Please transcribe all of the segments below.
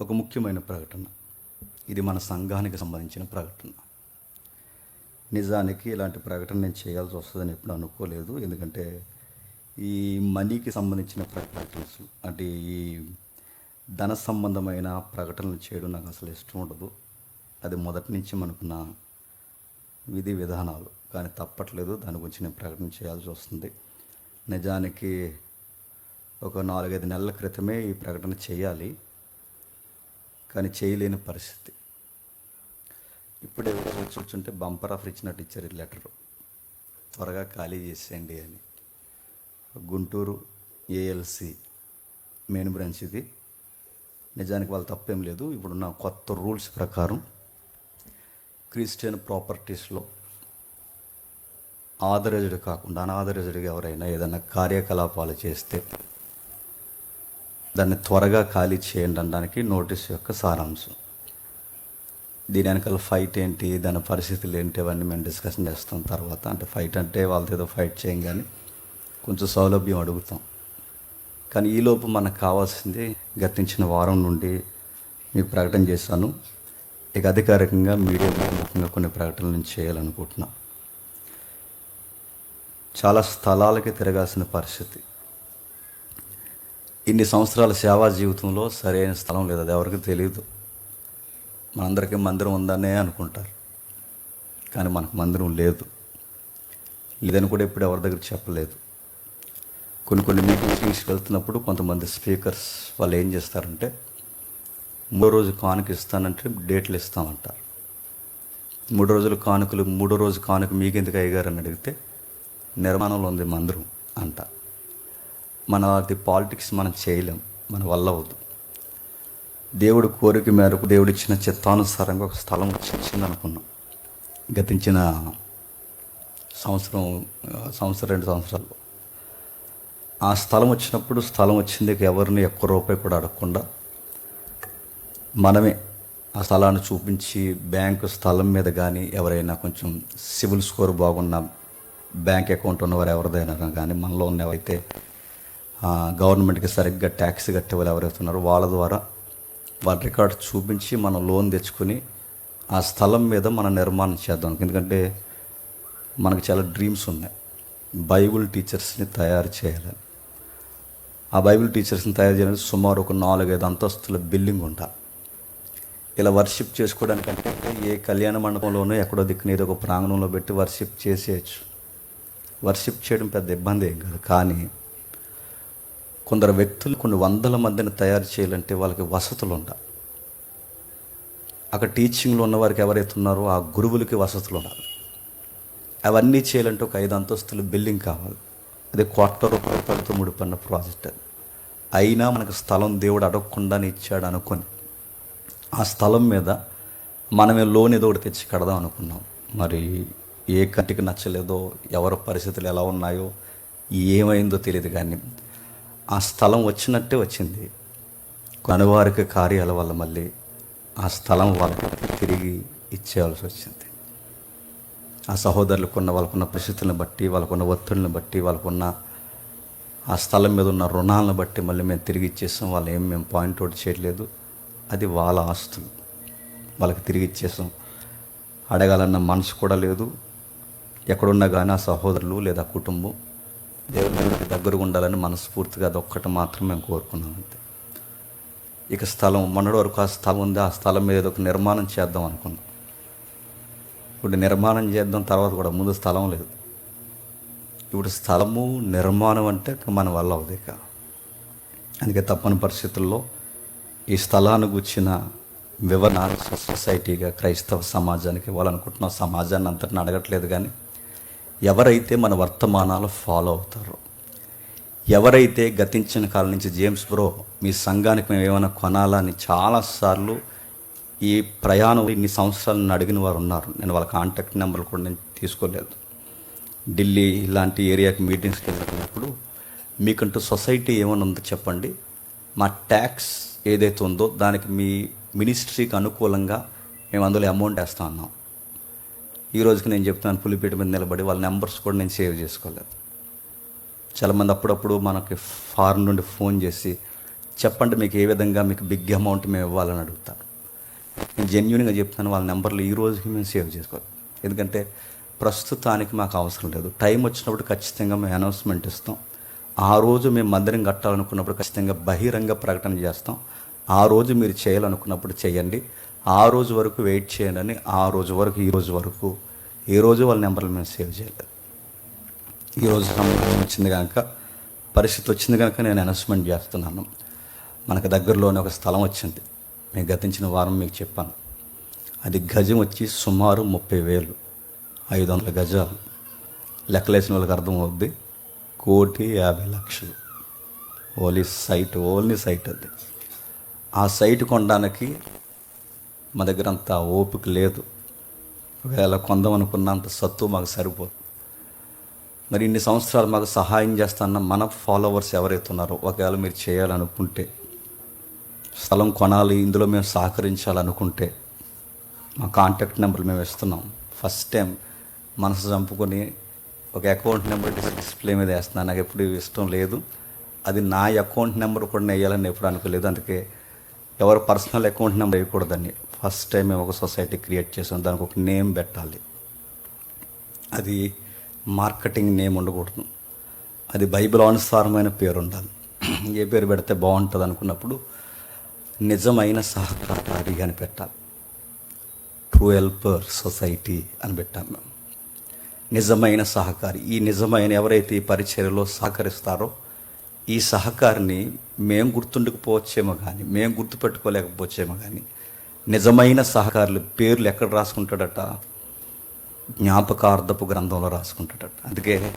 ఒక ముఖ్యమైన ప్రకటన. ఇది మన సంఘానికి సంబంధించిన ప్రకటన. నిజానికి ఇలాంటి ప్రకటన నేను చేయాల్సి వస్తుందని ఎప్పుడు అనుకోలేదు. ఎందుకంటే ఈ మనీకి సంబంధించిన ప్రకటనలు అంటే ఈ ధన సంబంధమైన ప్రకటనలు చేయడం నాకు అసలు ఇష్టం ఉండదు. అది మొదటి నుంచి మనకున్న విధి విధానాలు. కానీ తప్పట్లేదు దాని గురించి నేను ప్రకటన చేయాల్సి వస్తుంది. నిజానికి ఒక నాలుగైదు నెలల క్రితమే ఈ ప్రకటన చేయాలి. కానీ చేయలేని పరిస్థితి. ఇప్పుడే చూస్తుంటే బంపర్ ఆఫర్ ఇచ్చినట్టు ఇచ్చారు ఈ లెటరు. త్వరగా ఖాళీ చేసేయండి అని. గుంటూరు ఏఎల్సి మెయిన్ బ్రాంచ్ ఇది. నిజానికి వాళ్ళు తప్పేం లేదు. ఇప్పుడున్న కొత్త రూల్స్ ప్రకారం క్రిస్టియన్ ప్రాపర్టీస్లో ఆథరైజ్డ్ కాకుండా అనాథరైజ్డ్గా ఎవరైనా ఏదైనా కార్యకలాపాలు చేస్తే దాన్ని త్వరగా ఖాళీ చేయండి అనడానికి నోటీస్ యొక్క సారాంశం. దీని వెనకాల ఫైట్ ఏంటి దాని పరిస్థితులు ఏంటి అవన్నీ మేము డిస్కషన్ చేస్తాం తర్వాత. అంటే ఫైట్ అంటే వాళ్ళతో ఏదో ఫైట్ చేయం కానీ కొంచెం సౌలభ్యం అడుగుతాం. కానీ ఈలోపు మనకు కావాల్సింది గతించిన వారం నుండి మీకు ప్రకటన చేశాను. ఇక అధికారికంగా మీడియా ముఖ్యంగా కొన్ని ప్రకటనలు నేను చేయాలనుకుంటున్నా. చాలా స్థలాలకి తిరగాల్సిన పరిస్థితి. ఇన్ని సంవత్సరాల సేవా జీవితంలో సరైన స్థలం లేదు. అది ఎవరికి తెలియదు మనందరికీ మందిరం ఉందనే అనుకుంటారు. కానీ మనకు మందిరం లేదు. లేదని కూడా ఎప్పుడు ఎవరి దగ్గర చెప్పలేదు. కొన్ని కొన్ని మీటింగ్స్ వెళ్తున్నప్పుడు కొంతమంది స్పీకర్స్ వాళ్ళు ఏం చేస్తారంటే మూడో రోజు కానుక ఇస్తానంటే డేట్లు ఇస్తామంటారు. మూడు రోజులు కానుకలు మూడో రోజు కానుక మీకెందుకు అయ్యగారని అడిగితే నిర్మాణంలో ఉంది మందిరం అంట. మన అది పాలిటిక్స్ మనం చేయలేం మన వల్ల అవద్దు దేవుడు కోరిక మేరకు దేవుడు ఇచ్చిన చిత్తానుసారంగా ఒక స్థలం వచ్చింది అనుకున్నాం. గతించిన సంవత్సరం సంవత్సరం రెండు సంవత్సరాలు. ఆ స్థలం వచ్చినప్పుడు స్థలం వచ్చింది ఎవరిని ఒక్క రూపాయి కూడా అడగకుండా మనమే ఆ స్థలాన్ని చూపించి బ్యాంకు స్థలం మీద కానీ ఎవరైనా కొంచెం సివిల్ స్కోర్ బాగున్న బ్యాంక్ అకౌంట్ ఉన్నవారు ఎవరిదైనా కానీ మనలో ఉన్నవైతే గవర్నమెంట్కి సరిగ్గా ట్యాక్స్ కట్టే వాళ్ళు ఎవరైతే ఉన్నారో వాళ్ళ ద్వారా వాళ్ళ రికార్డ్ చూపించి మనం లోన్ తెచ్చుకొని ఆ స్థలం మీద మనం నిర్మాణం చేద్దాం. ఎందుకంటే మనకు చాలా డ్రీమ్స్ ఉన్నాయి. బైబుల్ టీచర్స్ని తయారు చేయాలి. ఆ బైబిల్ టీచర్స్ని తయారు చేయాలంటే సుమారు ఒక నాలుగైదు అంతస్తుల బిల్డింగ్ ఉండాలి. ఇలా వర్షిప్ చేసుకోవడానికంటే ఏ కళ్యాణ మండపంలోనో ఎక్కడో దిక్కున ఏదో ఒక ప్రాంగణంలో పెట్టి వర్షిప్ చేసేయచ్చు. వర్షిప్ చేయడం పెద్ద ఇబ్బంది ఏం కాదు. కానీ కొందరు వ్యక్తులు కొన్ని వందల మందిని తయారు చేయాలంటే వాళ్ళకి వసతులు ఉండాలి అక్కడ టీచింగ్లో ఉన్న వారికి ఎవరైతే ఉన్నారో ఆ గురువులకి వసతులు ఉండాలి అవన్నీ చేయాలంటే ఒక ఐదు అంతస్తుల బిల్డింగ్ కావాలి. అది కోట్ల రూపాయలతో ముడిపడిన ప్రాజెక్ట్ అది. అయినా మనకు స్థలం దేవుడు అడగకుండానే ఇచ్చాడు అనుకొని ఆ స్థలం మీద మనమే లోన్ ఏదో ఒకటి తెచ్చి కడదాం అనుకున్నాం. మరి ఏ కంటికి నచ్చలేదో ఎవరి పరిస్థితులు ఎలా ఉన్నాయో ఏమైందో తెలియదు కానీ ఆ స్థలం వచ్చినట్టే వచ్చింది. కనువారికి కార్యాల వల్ల మళ్ళీ ఆ స్థలం వాళ్ళకి తిరిగి ఇచ్చేయాల్సి వచ్చింది. ఆ సహోదరులకు ఉన్న వాళ్ళకున్న పరిస్థితులను బట్టి వాళ్ళకున్న ఒత్తిడిని బట్టి వాళ్ళకున్న ఆ స్థలం మీద ఉన్న రుణాలను బట్టి మళ్ళీ మేము తిరిగి ఇచ్చేసాం. వాళ్ళు ఏం మేము పాయింట్ అవుట్ చేయట్లేదు. అది వాళ్ళ ఆస్తులు. వాళ్ళకి తిరిగి ఇచ్చేసాం. అడగాలన్న మనసు కూడా లేదు. ఎక్కడున్నా కానీ ఆ సహోదరులు లేదా కుటుంబం దేవుని దగ్గరగా ఉండాలని మనస్ఫూర్తిగా అది ఒక్కటి మాత్రం మేము కోరుకున్నాం అంతే. ఇక స్థలం మొన్నటి వరకు ఆ స్థలం ఉంది ఆ స్థలం మీద ఏదో ఒక నిర్మాణం చేద్దాం అనుకున్నాం. ఇప్పుడు నిర్మాణం చేద్దాం తర్వాత కూడా ముందు స్థలం లేదు. ఇప్పుడు స్థలము నిర్మాణం అంటే మన వల్ల అవుతుంది ఇక. అందుకే తప్పని పరిస్థితుల్లో ఈ స్థలాన్ని గుచ్చిన వివరణ సొసైటీగా క్రైస్తవ సమాజానికి ఇవ్వాలనుకుంటున్నాం. సమాజాన్ని అంతటిని అడగట్లేదు కానీ ఎవరైతే మన వర్తమానాలు ఫాలో అవుతారో ఎవరైతే గతించిన కాలం నుంచి జేమ్స్ బ్రో మీ సంఘానికి మేము ఏమైనా కొనాలని చాలాసార్లు ఈ ప్రయాణం ఇన్ని సంవత్సరాలు నన్ను అడిగిన వారు ఉన్నారు. నేను వాళ్ళ కాంటాక్ట్ నెంబర్ కూడా నేను తీసుకోలేదు. ఢిల్లీ ఇలాంటి ఏరియాకి మీటింగ్స్కి వెళ్ళినప్పుడు మీకంటూ సొసైటీ ఏమైనా ఉందో చెప్పండి. మా ట్యాక్స్ ఏదైతే ఉందో దానికి మీ మినిస్ట్రీకి అనుకూలంగా మేము అందులో అమౌంట్ వేస్తా ఉన్నాం ఈ రోజుకి నేను చెప్తున్నాను పులిపేట మీద నిలబడి వాళ్ళ నెంబర్స్ కూడా నేను సేవ్ చేసుకోలేదు. చాలామంది అప్పుడప్పుడు మనకి ఫారెన్ నుండి ఫోన్ చేసి చెప్పండి మీకు ఏ విధంగా మీకు బిగ్ అమౌంట్ మేము ఇవ్వాలని అడుగుతారు నేను జెన్యున్గా చెప్తాను వాళ్ళ నెంబర్లు ఈ రోజుకి మేము సేవ్ చేసుకోవాలి ఎందుకంటే ప్రస్తుతానికి మాకు అవసరం లేదు. టైం వచ్చినప్పుడు ఖచ్చితంగా మేము అనౌన్స్మెంట్ ఇస్తాం. ఆ రోజు మేము మందిరం కట్టాలనుకున్నప్పుడు ఖచ్చితంగా బహిరంగ ప్రకటన చేస్తాం. ఆ రోజు మీరు చేయాలనుకున్నప్పుడు చేయండి. ఆ రోజు వరకు వెయిట్ చేయండి అని ఆ రోజు వరకు ఈ రోజు వరకు. ఈ రోజు వాళ్ళ నెంబర్లు మేము సేవ్ చేయలేదు. ఈరోజు సమయం వచ్చింది కనుక పరిస్థితి వచ్చింది కనుక నేను అనౌన్స్మెంట్ చేస్తున్నాను. మనకు దగ్గరలోనే ఒక స్థలం వచ్చింది. మేము గతించిన వారం మీకు చెప్పాను. అది గజం వచ్చి సుమారు ముప్పై వేలు ఐదు వందల గజాలు. లెక్కలేసిన వాళ్ళకి అర్థమవుద్ది. కోటి యాభై లక్షలు. ఓన్లీ సైట్ ఓన్లీ సైట్ అది. ఆ సైట్ కొనడానికి మా దగ్గర అంత ఓపిక లేదు. ఒకవేళ కొందాం అనుకున్నంత సత్తు మాకు సరిపోదు. మరి ఇన్ని సంవత్సరాలు మాకు సహాయం చేస్తాన్న మన ఫాలోవర్స్ ఎవరైతే ఉన్నారో ఒకవేళ మీరు చేయాలనుకుంటే స్థలం కొనాలి ఇందులో మేము సహకరించాలనుకుంటే మా కాంటాక్ట్ నెంబర్ మేము ఇస్తున్నాం. ఫస్ట్ టైం మనసు చంపుకొని ఒక అకౌంట్ నెంబర్ డిస్ప్లే మీద వేస్తున్నాను. నాకు ఎప్పుడు ఇష్టం లేదు. అది నా అకౌంట్ నెంబర్ కూడా వేయాలని ఎప్పుడు అనుకోలేదు. అందుకే ఎవరు పర్సనల్ అకౌంట్ నెంబర్ వేయకూడదండి. ఫస్ట్ టైం మేము ఒక సొసైటీ క్రియేట్ చేసాం. దానికి ఒక నేమ్ పెట్టాలి. అది మార్కెటింగ్ నేమ్ ఉండకూడదు. అది బైబిల్ అనుసారమైన పేరు ఉండాలి ఏ పేరు పెడితే బాగుంటుంది అనుకున్నప్పుడు నిజమైన సహకారి అని పెట్టాలి. ట్రూ హెల్పర్ సొసైటీ అని పెట్టాం మేము. నిజమైన సహకారి. ఈ నిజమైన ఎవరైతే ఈ పరిచర్యలో సహకరిస్తారో ఈ సహకారిని మేము గుర్తుండకపోవచ్చేమో కానీ మేము గుర్తుపెట్టుకోలేకపోవచ్చేమో కానీ నిజమైన సహకారులు పేర్లు ఎక్కడ రాసుకుంటాడట? జ్ఞాపకార్థపు గ్రంథంలో రాసుకుంటాడట. అందుకే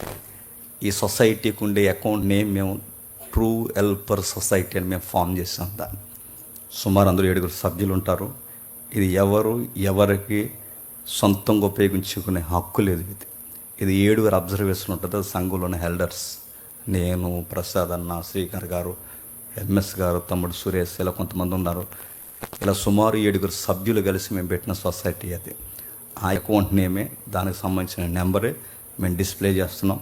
ఈ సొసైటీకి ఉండే అకౌంట్ నేమ్ మేము ట్రూ హెల్పర్ సొసైటీ అని మేము ఫామ్ చేసాం దాన్ని. సుమారు అందులో ఏడుగురు సభ్యులు ఉంటారు. ఇది ఎవరు ఎవరికి సొంతంగా ఉపయోగించుకునే హక్కు లేదు ఇది. ఇది ఏడుగురు అబ్జర్వేషన్ ఉంటుంది సంఘంలోని హెల్డర్స్. నేను ప్రసాద్ అన్న శ్రీకర్ గారు ఎంఎస్ గారు తమ్ముడు సురేష్ ఇలా కొంతమంది ఉన్నారు. ఇలా సుమారు ఏడుగురు సభ్యులు కలిసి మేము పెట్టిన సొసైటీ అది. ఆ అకౌంట్ నేమే దానికి సంబంధించిన నెంబరే మేము డిస్ప్లే చేస్తున్నాం.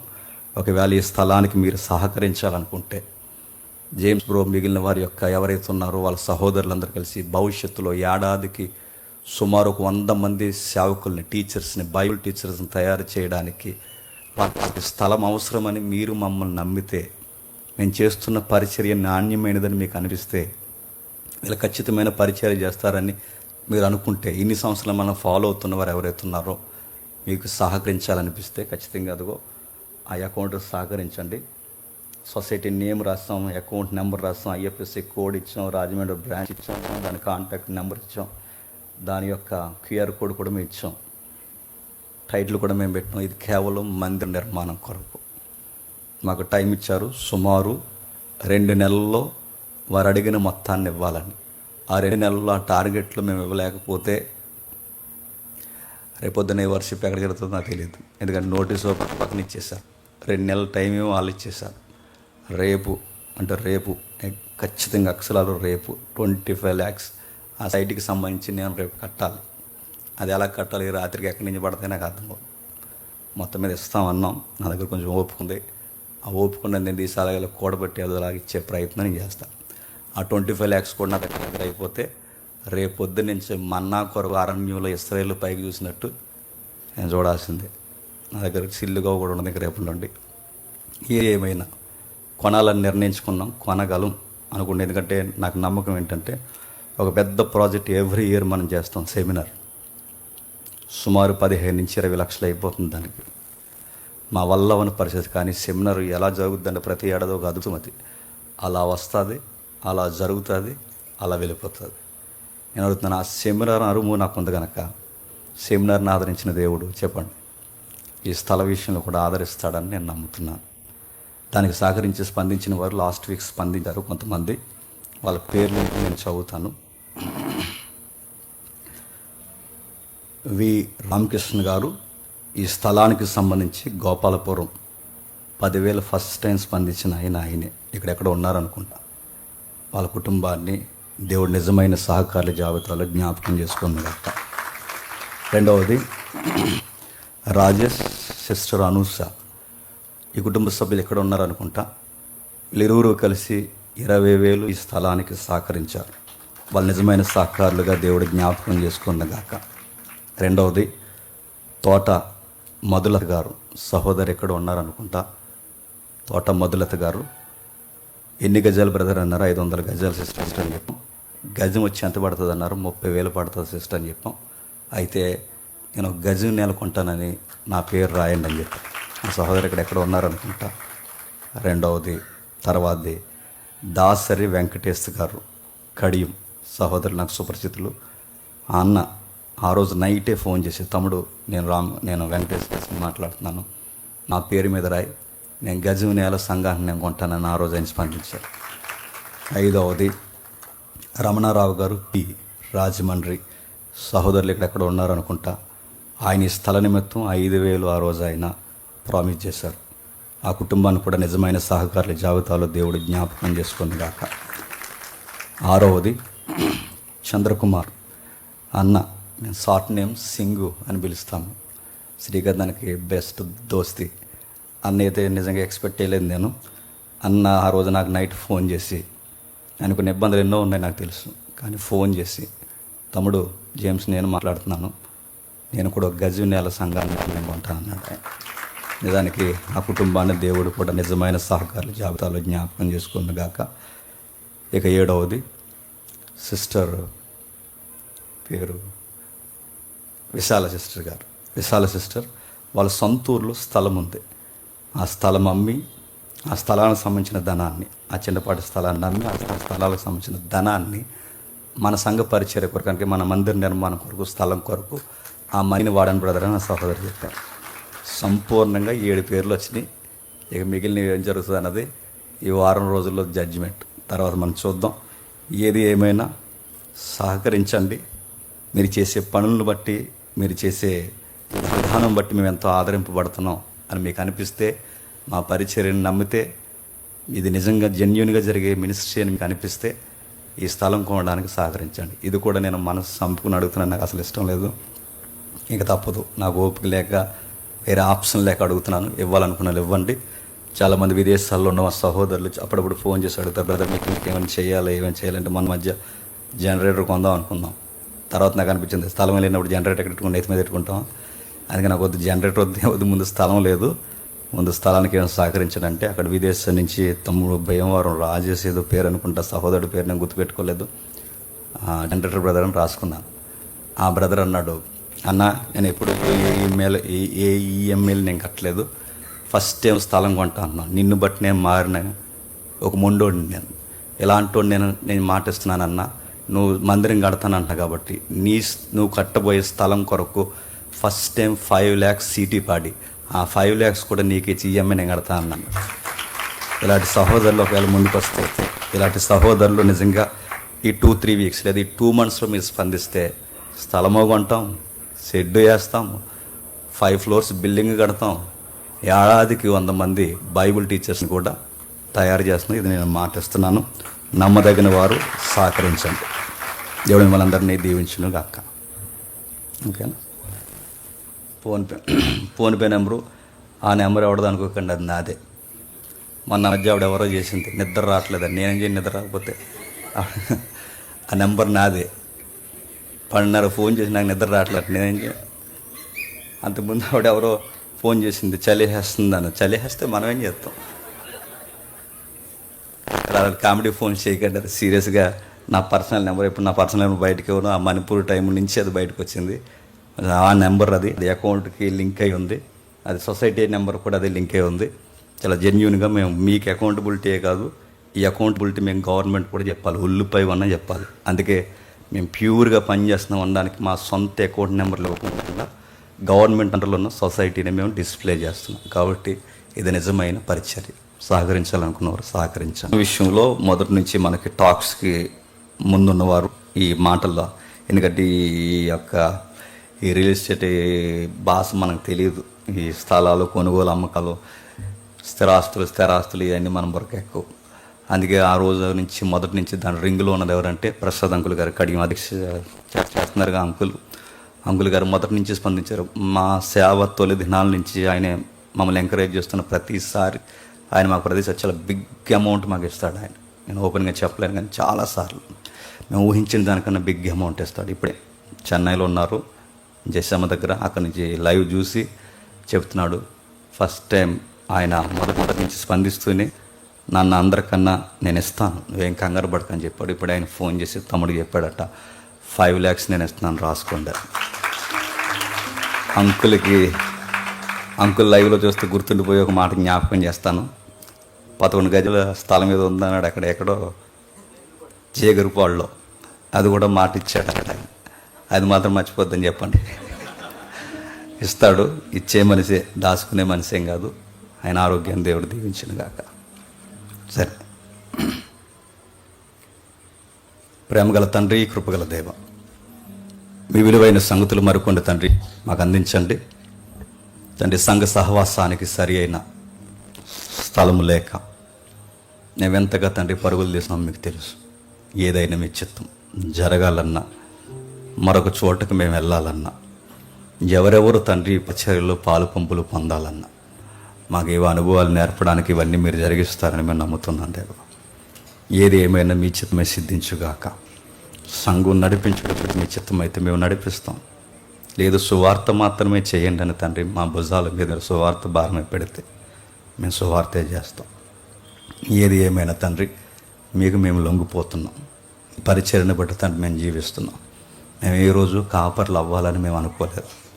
ఒకవేళ ఈ స్థలానికి మీరు సహకరించాలనుకుంటే జేమ్స్ బ్రో మిగిలిన వారి యొక్క ఎవరైతే ఉన్నారో వాళ్ళ సహోదరులందరూ కలిసి భవిష్యత్తులో ఏడాదికి సుమారు ఒక వంద మంది సేవకుల్ని టీచర్స్ని బైబిల్ టీచర్స్ని తయారు చేయడానికి వాళ్ళకి స్థలం అవసరమని మీరు మమ్మల్ని నమ్మితే మేము చేస్తున్న పరిచర్య నాణ్యమైనదని మీకు అనిపిస్తే వీళ్ళు ఖచ్చితమైన పరిచర్య చేస్తారని మీరు అనుకుంటే ఇన్ని సంవత్సరాలు మనం ఫాలో అవుతున్న వారు ఎవరైతే ఉన్నారో మీకు సహకరించాలనిపిస్తే ఖచ్చితంగా అదిగో ఆ అకౌంట్ సహకరించండి. సొసైటీ నేమ్ రాస్తాం అకౌంట్ నెంబర్ రాస్తాం ఐఎఫ్ఎస్సి కోడ్ ఇచ్చాం రాజమండ్రి బ్రాంచ్ ఇచ్చాం దాని కాంటాక్ట్ నెంబర్ ఇచ్చాం దాని యొక్క క్యూఆర్ కోడ్ కూడా మేము ఇచ్చాం. టైటిల్ కూడా మేము పెట్టినాం. ఇది కేవలం మందిర నిర్మాణం కొరకు. మాకు టైం ఇచ్చారు. సుమారు రెండు నెలల్లో వారు అడిగిన మొత్తాన్ని ఇవ్వాలని. ఆ రెండు నెలల్లో ఆ టార్గెట్లు మేము ఇవ్వలేకపోతే రేపొద్దున ఈ వర్షిప్ ఎక్కడ వెళ్తుందో నాకు తెలియదు. ఎందుకంటే నోటీస్ పక్కన ఇచ్చేసారు రెండు నెలల టైం ఏమో వాళ్ళు ఇచ్చేసారు రేపు అంటే రేపు ఖచ్చితంగా అక్షరాలు రేపు ట్వంటీ ఫైవ్ ల్యాక్స్ ఆ సైట్కి సంబంధించి నేను రేపు కట్టాలి. అది ఎలా కట్టాలి? రాత్రికి ఎక్కడి నుంచి పడితే నాకు అర్థం కాదు. మొత్తం మీద ఇస్తాం అన్నాం. నా దగ్గర కొంచెం ఒప్పుకుంది ఆ ఓపిక నేను తీసాల కూడబెట్టి అదోలాగా ఇచ్చే ప్రయత్నం నేను చేస్తాను ఆ ట్వంటీ ఫైవ్ ల్యాక్స్ కూడా నా దగ్గర దగ్గర అయిపోతే రేపు నుంచి మన్నా కొరకు అరణ్యంలో ఇస్రాయేల్ పైకి చూసినట్టు నేను చూడాల్సిందే. నా దగ్గర సిల్లుగా కూడా ఉన్నది ఇంకా రేపు నుండి. ఏమైనా కొనాలని నిర్ణయించుకున్నాం కొనగలం అనుకుంటే. ఎందుకంటే నాకు నమ్మకం ఏంటంటే ఒక పెద్ద ప్రాజెక్ట్ ఎవ్రీ ఇయర్ మనం చేస్తాం సెమినార్. సుమారు పదిహేను నుంచి ఇరవై లక్షలు అయిపోతుంది దానికి. మా వల్ల ఉన్న పరిస్థితి కానీ సెమినార్ ఎలా జరుగుతుందంటే ప్రతి ఏడాది ఒక అదుపుమతి అలా వస్తుంది అలా జరుగుతుంది అలా వెళ్ళిపోతుంది. నేను అడుగుతున్నాను ఆ సెమినార్ అరుము నాకు ఉంది కనుక సెమినార్ని ఆదరించిన దేవుడు చెప్పండి. ఈ స్థల విషయంలో కూడా ఆదరిస్తాడని నేను నమ్ముతున్నాను. దానికి సహకరించి స్పందించిన వారు లాస్ట్ వీక్ స్పందించారు కొంతమంది. వాళ్ళ పేర్లు నేను చదువుతాను. వి రామకృష్ణ గారు ఈ స్థలానికి సంబంధించి గోపాలపురం పదివేలు ఫస్ట్ టైం స్పందించిన ఆయన ఆయనే. ఇక్కడెక్కడ ఉన్నారనుకుంటా. వాళ్ళ కుటుంబాన్ని దేవుడు నిజమైన సహకారుల జాబితాలో జ్ఞాపకం చేసుకుంది కాక రెండవది రాజేష్ సిస్టర్ అనూష. ఈ కుటుంబ సభ్యులు ఎక్కడ ఉన్నారనుకుంటా? వీళ్ళిరువురు కలిసి ఇరవై వేలు ఈ స్థలానికి సహకరించారు. వాళ్ళు నిజమైన సహకారులుగా దేవుడు జ్ఞాపకం చేసుకుందగాక రెండవది తోట మధులత గారు సహోదరు ఎక్కడ ఉన్నారనుకుంటా. తోట మధులత గారు ఎన్ని గజాలు బ్రదర్ అన్నారు? ఐదు వందల గజాలు సిస్టర్ సిస్టర్ అని చెప్పాం. గజం వచ్చి ఎంత పడుతుంది అన్నారు ముప్పై వేలు పడుతుంది సిస్టర్ అని చెప్పాం. అయితే నేను గజం నెలకొంటానని నా పేరు రాయండి అని చెప్పాను నా సహోదరు ఇక్కడ ఎక్కడ ఉన్నారనుకుంటా. రెండవది తర్వాతది దాసరి వెంకటేష్ గారు కడియం సహోదరులు నాకు సుపరిచితులు. అన్న ఆ రోజు నైటే ఫోన్ చేసి తమ్ముడు నేను రామ్ నేను వెంకటేష్ మాట్లాడుతున్నాను. నా పేరు మీద రాయి. నేను గజం నేల సంఘాన్ని నేను కొంటానని ఆ రోజు ఆయన స్పందించారు. ఐదవది రమణారావు గారు పి రాజమండ్రి సహోదరులు ఇక్కడ ఉన్నారనుకుంటా. ఆయన ఈ స్థల నిమిత్తం ఐదు వేలు ఆ రోజు ఆయన ప్రామిస్ చేశారు. ఆ కుటుంబాన్ని కూడా నిజమైన సహకారుల జాబితాలో దేవుడు జ్ఞాపకం చేసుకుంది గాక. ఆరవది చంద్రకుమార్ అన్న నేను షార్ట్ నేమ్ సింగు అని పిలుస్తాము. శ్రీగంధానికి బెస్ట్ దోస్తి. అన్న అయితే నిజంగా ఎక్స్పెక్ట్ చేయలేదు నేను. అన్న ఆ రోజు నాకు నైట్ ఫోన్ చేసి ఆయన కొన్ని ఇబ్బందులు ఎన్నో ఉన్నాయి నాకు తెలుసు కానీ ఫోన్ చేసి తమ్ముడు జేమ్స్ నేను మాట్లాడుతున్నాను. నేను కూడా ఒక గజు నేల సంఘాన్ని నేను అన్నాడు నిజానికి ఆ కుటుంబాన్ని దేవుడు కూడా నిజమైన సహకారులు జాబితాలో జ్ఞాపకం చేసుకుంది ఇక ఏడవది సిస్టర్ పేరు విశాల సిస్టర్ గారు. విశాల సిస్టర్ వాళ్ళ సొంతూరులో స్థలం ఉంది. ఆ స్థలం అమ్మి ఆ స్థలానికి సంబంధించిన ధనాన్ని ఆ చిన్నపాటి స్థలాన్ని అమ్మి ఆ స్థలాలకు సంబంధించిన ధనాన్ని మన సంఘ పరిచర్య కొరకు అంటే మన మందిర నిర్మాణం కొరకు స్థలం కొరకు ఆ మనీని వాడని బ్రదర్ అని సహోదరు చెప్పారు. సంపూర్ణంగా ఏడు పేర్లు వచ్చినాయి. ఇక మిగిలినవి ఏం జరుగుతుంది అన్నది ఈ వారం రోజుల్లో జడ్జిమెంట్ తర్వాత మనం చూద్దాం. ఏది ఏమైనా సహకరించండి. మీరు చేసే పనులను బట్టి మీరు చేసే విధానం బట్టి మేము ఎంతో ఆదరింపబడుతున్నాం అని మీకు అనిపిస్తే మా పరిచర్యను నమ్మితే ఇది నిజంగా జెన్యున్గా జరిగే మినిస్ట్రీ అని మీకు అనిపిస్తే ఈ స్థలం కొనడానికి సహకరించండి. ఇది కూడా నేను మనసు సంపుకుని అడుగుతున్నాను. నాకు అసలు ఇష్టం లేదు. ఇంకా తప్పదు. నాకు ఓపిక లేక వేరే ఆప్షన్ లేక అడుగుతున్నాను. ఇవ్వాలనుకున్న వాళ్ళు ఇవ్వండి. చాలామంది విదేశాల్లో ఉన్న మా సహోదరులు అప్పుడప్పుడు ఫోన్ చేసి అడుగుతారు బ్రదర్ మీకు ఏమైనా చేయాలి? ఏమైనా చేయాలంటే మన మధ్య జనరేటర్ కొందాం అనుకుందాం. తర్వాత నాకు అనిపించింది స్థలం లేనప్పుడు జనరేటర్ ఎక్కడ పెట్టుకుని మీద పెట్టుకుంటాం. అందుకే నాకు వద్దు జనరేటర్ వద్దు వద్దు ముందు స్థలం లేదు. ముందు స్థలానికి ఏమైనా సహకరించాలంటే అక్కడ విదేశం నుంచి తమ్ముడు భయంవారం రాజేష్ ఏదో పేరు అనుకుంటా సహోదరుడి పేరు నేను గుర్తుపెట్టుకోలేదు. ఆ, జనరేటర్ బ్రదర్ అని రాసుకున్నాను. ఆ బ్రదర్ అన్నాడు అన్న నేను ఎప్పుడు ఏ ఈమెయిల్ ఏ ఏ ఈఎంఐలు నేను కట్టలేదు. ఫస్ట్ టైం స్థలం కొంటా అన్నాను నిన్ను బట్టి నేను మారిన ఒక మొండోడిని నేను. ఎలాంటి నేను నేను మాటిస్తున్నానన్నా. నువ్వు మందిరం కడతానంట కాబట్టి నీ నువ్వు కట్టబోయే స్థలం కొరకు ఫస్ట్ టైం ఫైవ్ ల్యాక్స్ సీటీ పాడి. ఆ ఫైవ్ ల్యాక్స్ కూడా నీకు ఇచ్చి ఈఎంఐ నేను కడతా అన్నాను ఇలాంటి సహోదరులు ఒకవేళ ముందుకు వస్తే ఇలాంటి సహోదరులు నిజంగా ఈ టూ త్రీ వీక్స్ లేదా ఈ టూ మంత్స్లో మీరు స్పందిస్తే స్థలమో కొంటాం షెడ్ వేస్తాం ఫైవ్ ఫ్లోర్స్ బిల్డింగ్ కడతాం. ఏడాదికి వంద మంది బైబిల్ టీచర్స్ని కూడా తయారు చేస్తున్నాం. ఇది నేను మాటిస్తున్నాను. నమ్మదగిన వారు సహకరించండి. దేవుడు మిమ్మల్ని అందరినీ దీవించును గాక ఓకేనా ఫోన్పే ఫోన్పే నెంబరు ఆ నెంబర్ ఎవడదు అనుకోకండి అది నాదే. మొన్న మధ్య ఆవిడ ఎవరో చేసింది. నిద్ర రావట్లేదండి. నేనేం చేయను నిద్ర రాకపోతే. ఆ నెంబర్ నాదే. పన్నెండున్నర ఫోన్ చేసి నాకు నిద్ర రావట్లేదు. నేనేం చేయను. అంతకుముందు ఆవిడ ఎవరో ఫోన్ చేసింది. చలి వేస్తుంది అని చలి వేస్తే మనం ఏం చేస్తాం? అలా కామెడీ ఫోన్ చేయకండి. అది సీరియస్గా నా పర్సనల్ నెంబర్ ఇప్పుడు నా పర్సనల్ నెంబర్ బయటకు ఆ మణిపూర్ టైం నుంచి అది బయటకు వచ్చింది ఆ నెంబర్ అది అది అకౌంట్కి లింక్ అయి ఉంది. అది సొసైటీ నెంబర్ కూడా అది లింక్ అయి ఉంది. చాలా జెన్యున్గా మేము మీకు అకౌంటబిలిటీ కాదు ఈ అకౌంటబిలిటీ మేము గవర్నమెంట్ కూడా చెప్పాలి. ఉల్లిపై ఉన్న చెప్పాలి. అందుకే మేము ప్యూర్గా పనిచేస్తున్నాం అనడానికి మా సొంత అకౌంట్ నెంబర్లు ఇవ్వకుండా గవర్నమెంట్ అంటర్లో ఉన్న సొసైటీని మేము డిస్ప్లే చేస్తున్నాం. కాబట్టి ఇది నిజమైన పరిచర్య. సహకరించాలనుకున్నవారు సహకరించాలి విషయంలో మొదటి నుంచి మనకి టాక్స్కి ముందున్నవారు ఈ మాటల్లో. ఎందుకంటే ఈ యొక్క ఈ రియల్ ఎస్టేట్ భాష మనకు తెలియదు. ఈ స్థలాలు కొనుగోలు అమ్మకాలు స్థిరాస్తులు స్థిరాస్తులు ఇవన్నీ మనం వరకు ఎక్కువ. అందుకే ఆ రోజు నుంచి మొదటి నుంచి దాని రింగ్లో ఉన్నది ఎవరంటే ప్రసాద్ అంకుల్ గారు కడియం అధ్యక్ష చేస్తున్నారుగా అంకుల్. అంకుల్ గారు మొదటి నుంచి స్పందించారు. మా సేవ తొలి దినాల నుంచి ఆయన మమ్మల్ని ఎంకరేజ్ చేస్తున్న ప్రతిసారి ఆయన మాకు ప్రతిసారి చాలా బిగ్ అమౌంట్ మాకు ఇస్తాడు ఆయన. నేను ఓపెన్గా చెప్పలేను కానీ చాలాసార్లు మేము ఊహించిన దానికన్నా బిగ్ అమౌంట్ ఇస్తాడు. ఇప్పుడే చెన్నైలో ఉన్నారు. జయసమ్మ దగ్గర అక్కడి నుంచి లైవ్ చూసి చెప్తున్నాడు. ఫస్ట్ టైం ఆయన మొదటి నుంచి స్పందిస్తూనే నన్ను అందరికన్నా నేను ఇస్తాను. నువ్వేం కంగారు పడకని చెప్పాడు. ఇప్పుడు ఆయన ఫోన్ చేసి తమ్ముడు చెప్పాడట ఫైవ్ ల్యాక్స్ నేను ఇస్తున్నాను రాసుకోండి. అంకుల్కి అంకుల్ లైవ్లో చూస్తే గుర్తుండిపోయి ఒక మాట జ్ఞాపకం చేస్తాను. పదకొండు గదుల స్థలం మీద ఉందన్నాడు అక్కడ ఎక్కడో జేగరుపాడులో. అది కూడా మాట ఇచ్చాడు అక్కడ. అది మాత్రం మర్చిపోద్దని చెప్పండి. ఇస్తాడు ఇచ్చే మనిషే దాచుకునే మనిషేం కాదు. ఆయన ఆరోగ్యం దేవుడు దీవించిన గాక. సరే. ప్రేమగల తండ్రి కృపగల దేవ. మీ విలువైన సంగతులు మరికొండ తండ్రి. మాకు అందించండి. తండ్రి సంఘ సహవాసానికి సరి అయిన స్థలము లేక మేమెంతగా తండ్రి పరుగులు తీసినాం మీకు తెలుసు. ఏదైనా మీ చిత్తం జరగాలన్నా మరొక చోటకు మేము వెళ్ళాలన్నా ఎవరెవరు తండ్రి పచ్చరిలో పాలు పంపులు పొందాలన్నా మాకు ఏవో అనుభవాలు నేర్పడానికి ఇవన్నీ మీరు జరిగిస్తారని మేము నమ్ముతున్నాం దేవ. ఏది ఏమైనా మీ చిత్తమే సిద్ధించుగాక సంఘం నడిపించేటప్పుడు మీ చిత్తం అయితే మేము నడిపిస్తాం. లేదు సువార్త మాత్రమే చేయండి అని తండ్రి మా భుజాల మీద సువార్త భారమే పెడితే మేము సువార్తే చేస్తాం. ఏది ఏమైనా తండ్రి మీకు మేము లొంగిపోతున్నాం. పరిచయను బట్టి తండ్రి మేము జీవిస్తున్నాం. మేము ఏ రోజు కాపర్లు అవ్వాలని మేము అనుకోలేదు.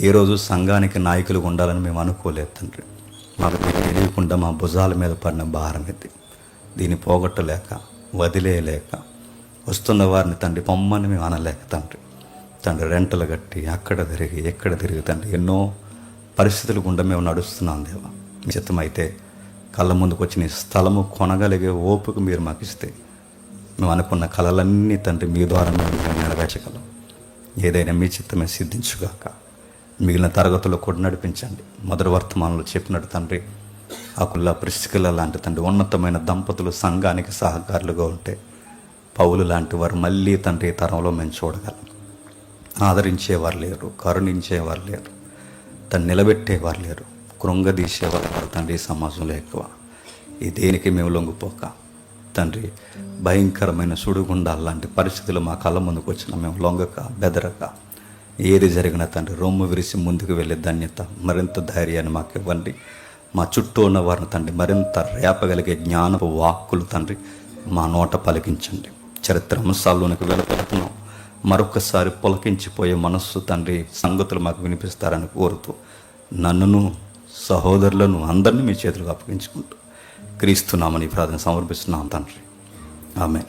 ఏ రోజు సంఘానికి నాయకులు ఉండాలని మేము అనుకోలేదు తండ్రి. మాకు తెలియకుండా మా భుజాల మీద పడిన భారం ఇది. దీన్ని పోగొట్టలేక వదిలేయలేక వస్తున్న వారిని తండ్రి పొమ్మని మేము అనలేక తండ్రి. తండ్రి రెంటలు కట్టి అక్కడ తిరిగి ఎక్కడ తిరిగి తండ్రి ఎన్నో పరిస్థితులు గుండా మేము నడుస్తున్నాం దేవా. మీ కళ్ళ ముందుకు వచ్చిన స్థలము కొనగలిగే ఓపిక మీరు మాకు ఇస్తే మేము అనుకున్న కళలన్నీ తండ్రి మీ ద్వారా మేము నెరవేర్చగలం. ఏదైనా మీ చిత్తమే సిద్ధించుగాక. మిగిలిన తరగతులు కూడా నడిపించండి. మొదటి వర్తమానంలో చెప్పినట్టు తండ్రి ఆకుల్లా ప్రిస్కిల లాంటి తండ్రి ఉన్నతమైన దంపతులు సంఘానికి సహకారులుగా ఉంటే పౌలు లాంటి వారు మళ్ళీ తండ్రి తరంలో మేము చూడగలం. ఆదరించేవారు లేరు కరుణించేవారు లేరు తను నిలబెట్టేవారు లేరు కృంగదీసేవారు తండ్రి సమాజంలో ఎక్కువ. ఈ దేనికి మేము లొంగిపోక. తండ్రి భయంకరమైన సుడిగుండాలు లాంటి పరిస్థితులు మా కళ్ళ ముందుకు వచ్చిన మేము లొంగక బెదరక. ఏది జరిగినా తండ్రి రొమ్ము విరిసి ముందుకు వెళ్ళే ధన్యత మరింత ధైర్యాన్ని మాకు ఇవ్వండి. మా చుట్టూ ఉన్న వారిని తండ్రి మరింత రేపగలిగే జ్ఞానపు వాక్కులు తండ్రి మా నోట పలికించండి. చరిత్ర అంశాల్లోనికి వెళ్ళగలుగుతున్నాం మరొకసారి పులకించిపోయే మనస్సు తండ్రి సంగతులు మాకు వినిపిస్తారని కోరుతూ నన్నును సహోదరులను అందరినీ మీ చేతులకు అప్పగించుకుంటూ క్రీస్తున్నామని ప్రార్థన సమర్పిస్తున్నాం తండ్రి. ఆమె